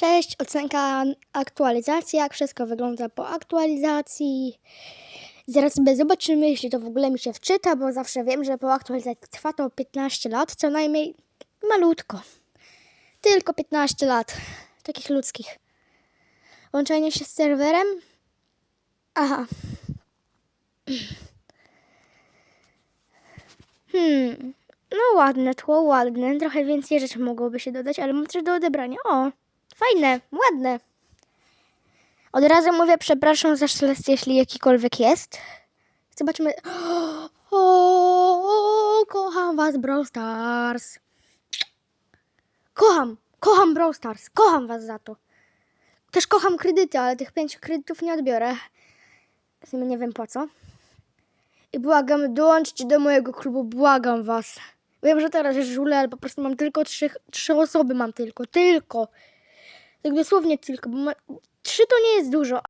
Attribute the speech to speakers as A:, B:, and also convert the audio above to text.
A: Cześć, ocenka aktualizacji, jak wszystko wygląda po aktualizacji. Zaraz sobie zobaczymy, jeśli to w ogóle mi się wczyta, bo zawsze wiem, że po aktualizacji trwa to 15 lat, co najmniej malutko. Tylko 15 lat, takich ludzkich. Łączenie się z serwerem? Aha. Hmm, no ładne tło, ładne. Trochę więcej rzeczy mogłoby się dodać, ale mam coś do odebrania. O, fajne, ładne. Od razu mówię przepraszam za szelest, jeśli jakikolwiek jest. Zobaczmy. O, kocham was, Brawl Stars. Kocham, kocham Brawl Stars, kocham was za to. Też kocham kredyty, ale tych pięciu kredytów nie odbiorę. W nie wiem po co. I błagam, dołączcie do mojego klubu, błagam was. Wiem, że teraz jest żule, ale po prostu mam tylko trzy, trzy osoby, mam tylko, tylko. Tak dosłownie tylko, bo ma, trzy to nie jest dużo,